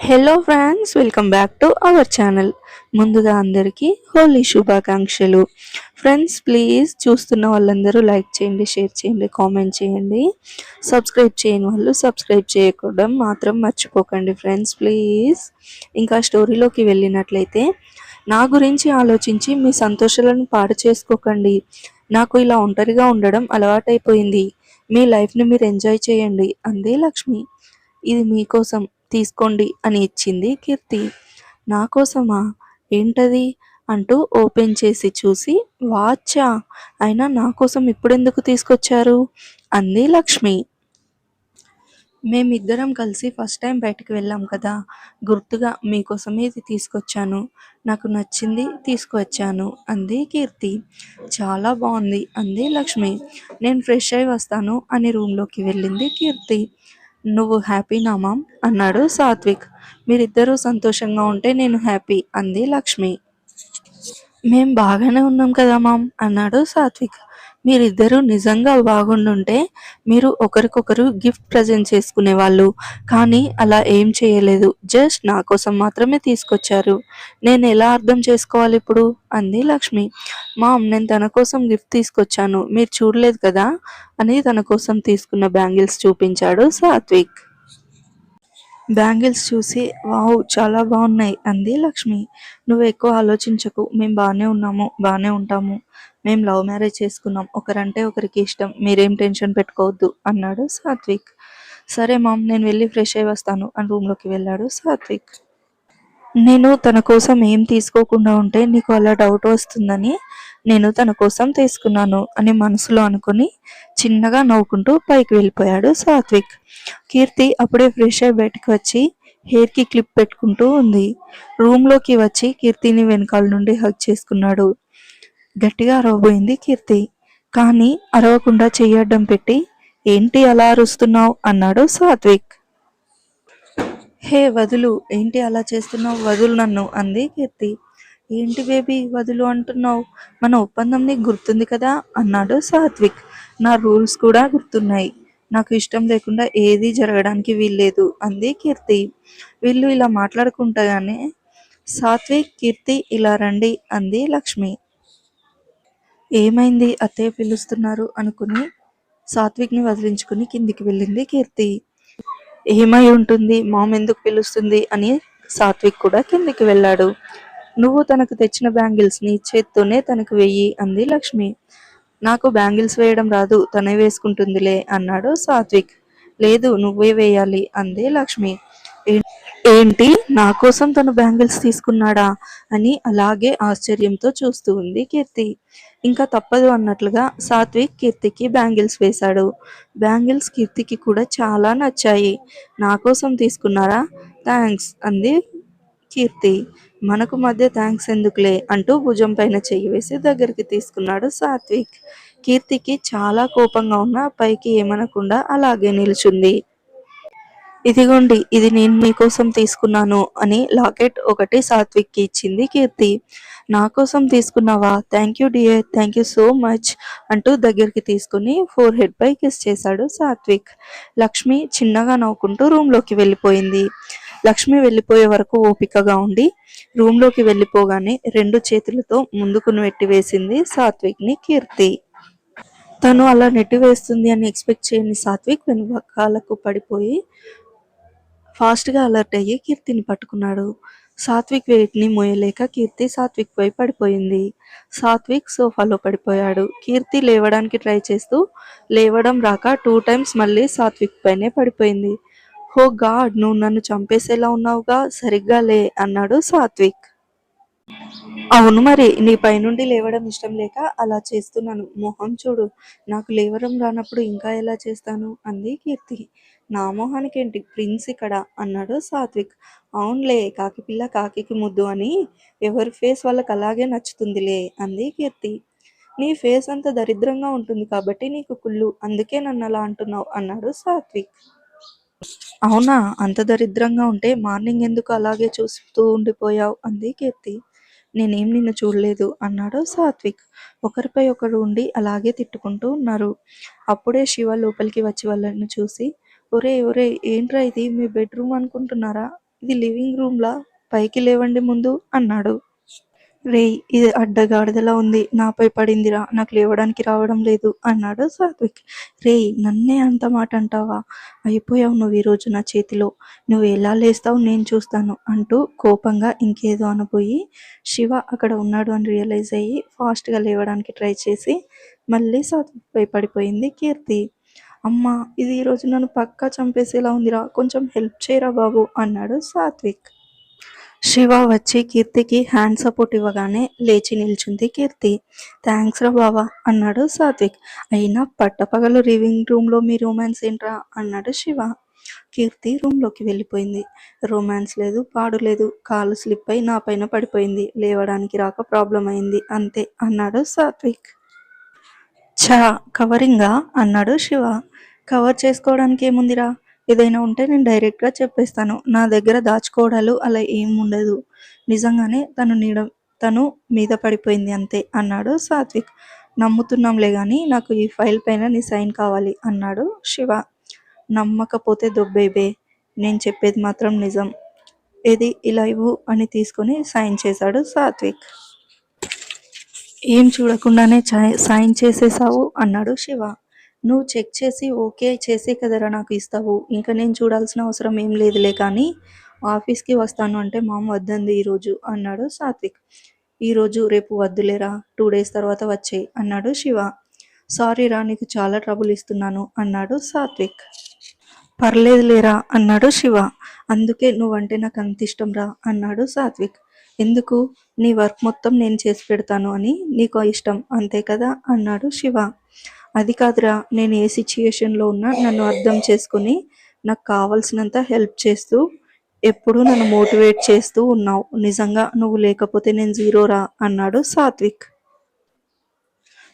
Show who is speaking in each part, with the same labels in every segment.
Speaker 1: Hello friends welcome back to our channel ముందుగా అందరికీ హోలీ శుభాకాంక్షలు. ఫ్రెండ్స్ ప్లీజ్ చూస్తున్న వాళ్ళందరూ లైక్ చేయండి షేర్ చేయండి కామెంట్ చేయండి. సబ్స్క్రైబ్ చేయని వాళ్ళు సబ్స్క్రైబ్ చేయకూడదు మాత్రం మర్చిపోకండి ఫ్రెండ్స్ ప్లీజ్ ఇంకా స్టోరీలోకి వెళ్ళినట్లయితే నా గురించి ఆలోచించి మీ సంతోషాలను పాడు చేసుకోకండి. నాకు ఇలా ఒంటరిగా ఉండడం అలవాటైపోయింది. మీ లైఫ్ని మీరు ఎంజాయ్ చేయండి. అందే లక్ష్మి. ఇది మీకోసం. తీసుకోండి అని ఇచ్చింది కీర్తి. నా కోసమా? ఏంటది? అంటూ ఓపెన్ చేసి చూసి వాచా అయినా నా కోసం ఇప్పుడెందుకు తీసుకొచ్చారు? అంది లక్ష్మి. మేమిద్దరం కలిసి ఫస్ట్ టైం బయటకు వెళ్ళాం కదా. గుర్తుగా మీకోసమే ఇది తీసుకొచ్చాను. నాకు నచ్చింది తీసుకువచ్చాను అంది కీర్తి. చాలా బాగుంది అంది లక్ష్మి. నేను ఫ్రెష్ అయి వస్తాను అని రూమ్లోకి వెళ్ళింది కీర్తి. నువ్వు హ్యాపీనా మామ్? అన్నాడు సాత్విక్. మీరిద్దరూ సంతోషంగా ఉంటే నేను హ్యాపీ అంది లక్ష్మి. మేం బాగానే ఉన్నాం కదా మామ్? అన్నాడు సాత్విక్. మీరిద్దరూ నిజంగా బాగుండుంటే మీరు ఒకరికొకరు గిఫ్ట్ ప్రజెంట్ చేసుకునే వాళ్ళు కానీ అలా ఏం చేయలేదు. జస్ట్ నా కోసం మాత్రమే తీసుకొచ్చారు. నేను ఎలా అర్థం చేసుకోవాలి ఇప్పుడు? అంది లక్ష్మి. మామ్ నేను తన కోసం గిఫ్ట్ తీసుకొచ్చాను. మీరు చూడలేదు కదా? అని తన కోసం తీసుకున్న బ్యాంగిల్స్ చూపించాడు సాత్విక్. బ్యాంగిల్స్ చూసి వావ్ చాలా బాగున్నాయి అంది లక్ష్మి. నువ్వు ఎక్కువ ఆలోచించకు. మేము బాగానే ఉన్నాము. బాగానే ఉంటాము. మేము లవ్ మ్యారేజ్ చేసుకున్నాం. ఒకరంటే ఒకరికి ఇష్టం. మీరేం టెన్షన్ పెట్టుకోవద్దు అన్నాడు సాత్విక్. సరే మామ్ నేను వెళ్ళి ఫ్రెష్ అయి వస్తాను అని రూమ్లోకి వెళ్ళాడు సాత్విక్. నేను తన కోసం ఏం తీసుకోకుండా ఉంటే నీకు అలా డౌట్ వస్తుందని నేను తన కోసం తీసుకున్నాను అని మనసులో అనుకుని చిన్నగా నవ్వుకుంటూ పైకి వెళ్ళిపోయాడు సాత్విక్. కీర్తి అప్పుడే ఫ్రెష్ అయి బయటకు వచ్చి హెయిర్కి క్లిప్ పెట్టుకుంటూ ఉంది. రూమ్లోకి వచ్చి కీర్తిని వెనకాల నుండి హగ్ చేసుకున్నాడు. గట్టిగా అరవబోయింది కీర్తి. కానీ అరవకుండా చెయ్యడం పెట్టి ఏంటి అలా అరుస్తున్నావు? అన్నాడు సాత్విక్. హే వదులు ఏంటి అలా చేస్తున్నావు? వదులు నన్ను అంది కీర్తి. ఏంటి బేబీ వదులు అంటున్నావు? మన ఒప్పందం నీకు గుర్తుంది కదా? అన్నాడు సాత్విక్. నా రూల్స్ కూడా గుర్తున్నాయి. నాకు ఇష్టం లేకుండా ఏది జరగడానికి వీల్లేదు అంది కీర్తి. వీళ్ళు ఇలా మాట్లాడుకుంటగానే సాత్విక్ కీర్తి ఇలా రండి అంది లక్ష్మి. ఏమైంది? అత్తయ్య పిలుస్తున్నారు అనుకుని సాత్విక్ని వదిలించుకుని కిందికి వెళ్ళింది కీర్తి. ఏమై ఉంటుంది? మామ్ ఎందుకు పిలుస్తుంది? అని సాత్విక్ కూడా కిందికి వెళ్ళాడు. నువ్వు తనకు తెచ్చిన బ్యాంగిల్స్ని చేత్తోనే తనకు వెయ్యి అంది లక్ష్మి. నాకు బ్యాంగిల్స్ వేయడం రాదు తనే వేసుకుంటుందిలే అన్నాడు సాత్విక్. లేదు నువ్వే వేయాలి అంది లక్ష్మి. ఏంటి నా కోసం తను బ్యాంగిల్స్ తీసుకున్నాడా అని అలాగే ఆశ్చర్యంతో చూస్తూ ఉంది కీర్తి. ఇంకా తప్పదు అన్నట్లుగా సాత్విక్ కీర్తికి బ్యాంగిల్స్ వేశాడు. బ్యాంగిల్స్ కీర్తికి కూడా చాలా నచ్చాయి. నా కోసం తీసుకున్నారా? థ్యాంక్స్ అంది కీర్తి. మనకు మధ్య థ్యాంక్స్ ఎందుకులే అంటూ భుజం పైన చెయ్యి వేసి దగ్గరికి తీసుకున్నాడు సాత్విక్. కీర్తికి చాలా కోపంగా ఉన్న పైకి ఏమనకుండా అలాగే నిల్చుంది. ఇదిగోండి ఇది నేను మీకోసం తీసుకున్నాను అని లాకెట్ ఒకటి సాత్విక్కి ఇచ్చింది కీర్తి. నా కోసం తీసుకున్నావా? Thank you dear thank you so much అంటూ దగ్గరికి తీసుకుని ఫోర్ హెడ్ పై కిస్ చేశాడు సాత్విక్. లక్ష్మి చిన్నగా నవ్వుకుంటూ రూమ్లోకి వెళ్ళిపోయింది. లక్ష్మి వెళ్ళిపోయే వరకు ఓపికగా ఉండి రూమ్లోకి వెళ్ళిపోగానే రెండు చేతులతో ముందుకు నెట్టి వేసింది సాత్విక్ని కీర్తి. తను అలా నెట్టి వేస్తుంది అని ఎక్స్పెక్ట్ చేయని సాత్విక్ వెనుకాలకు పడిపోయి ఫాస్ట్గా అలర్ట్ అయ్యి కీర్తిని పట్టుకున్నాడు. సాత్విక్ వెయిట్ని మోయలేక కీర్తి సాత్విక్ పై పడిపోయింది. సాత్విక్ సోఫాలో పడిపోయాడు. కీర్తి లేవడానికి ట్రై చేస్తూ లేవడం రాక టూ టైమ్స్ మళ్ళీ సాత్విక్ పైనే పడిపోయింది. హో గాడ్ నువ్వు నన్ను చంపేసేలా ఉన్నావుగా? సరిగ్గా లే అన్నాడు సాత్విక్. అవును మరి నీ పైనుండి లేవడం ఇష్టం లేక అలా చేస్తున్నాను. మొహం చూడు నాకు లేవడం రానప్పుడు ఇంకా ఎలా చేస్తాను? అంది కీర్తి. నా మొహానికి ఏంటి ప్రిన్స్ ఇక్కడ? అన్నాడు సాత్విక్. అవునులే కాకి పిల్ల కాకికి ముద్దు అని. ఎవరి ఫేస్ వాళ్ళకి అలాగే నచ్చుతుందిలే అంది కీర్తి. నీ ఫేస్ అంత దరిద్రంగా ఉంటుంది కాబట్టి నీకు కుళ్ళు అందుకే నన్ను అలా అంటున్నావు అన్నాడు సాత్విక్. అవునా అంత దరిద్రంగా ఉంటే మార్నింగ్ ఎందుకు అలాగే చూస్తూ ఉండిపోయావు? అంది కీర్తి. నేనేం నిన్ను చూడలేదు అన్నాడు సాత్విక్. ఒకరిపై ఒకరు ఉండి అలాగే తిట్టుకుంటూ ఉన్నారు. అప్పుడే శివ లోపలికి వచ్చి వాళ్ళని చూసి ఒరే ఒరే ఏంట్రా ఇది? మీ బెడ్రూమ్ అనుకుంటున్నారా? ఇది లివింగ్ రూమ్లా? పైకి లేవండి ముందు అన్నాడు. రేయ్ ఇది అడ్డగాడిదలా ఉంది. నాపై పడిందిరా. నాకు లేవడానికి రావడం లేదు అన్నాడు సాత్విక్. రేయ్ నన్నే అంత మాట అంటావా? అయిపోయావు నువ్వు ఈరోజు నా చేతిలో. నువ్వు ఎలా లేస్తావు నేను చూస్తాను అంటూ కోపంగా ఇంకేదో అనబోయి శివ అక్కడ ఉన్నాడు అని రియలైజ్ అయ్యి ఫాస్ట్గా లేవడానికి ట్రై చేసి మళ్ళీ సాత్విక్పై పడిపోయింది కీర్తి. అమ్మా ఇది ఈరోజు నన్ను పక్కా చంపేసేలా ఉందిరా. కొంచెం హెల్ప్ చేయరా బాబు? అన్నాడు సాత్విక్. శివ వచ్చి కీర్తికి హ్యాండ్ సపోర్ట్ ఇవ్వగానే లేచి నిల్చుంది కీర్తి. థ్యాంక్స్ రా బావా అన్నాడు సాత్విక్. అయినా పట్టపగలు రివింగ్ రూమ్లో మీ రొమాన్స్ ఏంట్రా? అన్నాడు శివ. కీర్తి రూమ్లోకి వెళ్ళిపోయింది. రొమాన్స్ లేదు పాడు లేదు. కాలు స్లిప్ అయి నా పైన పడిపోయింది. లేవడానికి రాక ప్రాబ్లం అయింది. అంతే అన్నాడు సాత్విక్. ఛా కవరింగా? అన్నాడు శివ. కవర్ చేసుకోవడానికి ఏముందిరా? ఏదైనా ఉంటే నేను డైరెక్ట్గా చెప్పేస్తాను. నా దగ్గర దాచుకోవడాలు అలా ఏం ఉండదు. నిజంగానే తను నీడ తను మీద పడిపోయింది అంతే అన్నాడు సాత్విక్. నమ్ముతున్నాంలే కానీ నాకు ఈ ఫైల్ పైన నీ సైన్ కావాలి అన్నాడు శివ. నమ్మకపోతే దొబ్బేబే. నేను చెప్పేది మాత్రం నిజం. ఏది ఇలా ఇవ్వు అని తీసుకొని సైన్ చేశాడు సాత్విక్. ఏం చూడకుండానే చై- సైన్ చేసేసావు అన్నాడు శివ. నువ్వు చెక్ చేసి ఓకే చేసే కదరా నాకు ఇస్తావు. ఇంకా నేను చూడాల్సిన అవసరం ఏం లేదులే కానీ ఆఫీస్కి వస్తాను అంటే మామ వద్దంది ఈరోజు అన్నాడు సాత్విక్. ఈరోజు రేపు వద్దులేరా టూ డేస్ తర్వాత వచ్చేయి అన్నాడు శివ. సారీ రా నీకు చాలా ట్రబుల్ ఇస్తున్నాను అన్నాడు సాత్విక్. పర్లేదు లేరా అన్నాడు శివ. అందుకే నువ్వంటే నాకు అంత ఇష్టం రా అన్నాడు సాత్విక్. ఎందుకు? నీ వర్క్ మొత్తం నేను చేసి పెడతాను అని నీకు ఇష్టం అంతే కదా అన్నాడు శివ. అది కాదురా నేను ఏ సిచ్యుయేషన్లో ఉన్నా నన్ను అర్థం చేసుకుని నాకు కావలసినంత హెల్ప్ చేస్తూ ఎప్పుడూ నన్ను మోటివేట్ చేస్తూ ఉన్నావు. నిజంగా నువ్వు లేకపోతే నేను జీరోరా అన్నాడు సాత్విక్.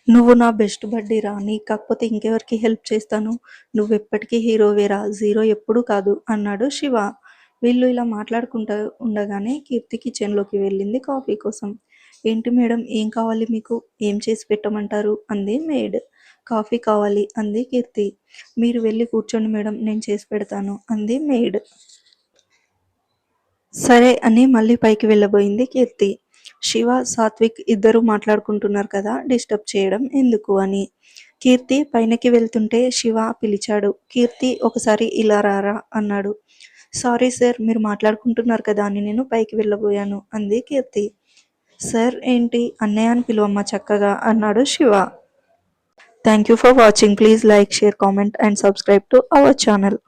Speaker 1: నువ్వు నా బెస్ట్ బడ్డీరా నీ కాకపోతే ఇంకెవరికి హెల్ప్ చేస్తాను? నువ్వు ఎప్పటికీ హీరోవేరా జీరో ఎప్పుడు కాదు అన్నాడు శివ. వీళ్ళు ఇలా మాట్లాడుకుంటూ ఉండగానే కీర్తి కిచెన్లోకి వెళ్ళింది కాఫీ కోసం. ఏంటి మేడం ఏం కావాలి మీకు? ఏం చేసి పెట్టమంటారు? అంది మేడ్. కాఫీ కావాలి అంది కీర్తి. మీరు వెళ్ళి కూర్చోండి మేడం నేను చేసి పెడతాను అంది మేడ్ సరే అని మళ్ళీ పైకి వెళ్ళబోయింది కీర్తి. శివ సాత్విక్ ఇద్దరు మాట్లాడుకుంటున్నారు కదా డిస్టర్బ్ చేయడం ఎందుకు అని. కీర్తి పైనకి వెళ్తుంటే శివ పిలిచాడు. కీర్తి ఒకసారి ఇలా రారా అన్నాడు. సారీ సార్ మీరు మాట్లాడుకుంటున్నారు కదా అని నేను పైకి వెళ్ళబోయాను అంది కీర్తి. సార్ ఏంటి అన్నయ్య అని పిలువమ్మ చక్కగా అన్నాడు Shiva. Thank you for watching. Please like, share, comment and subscribe to our channel.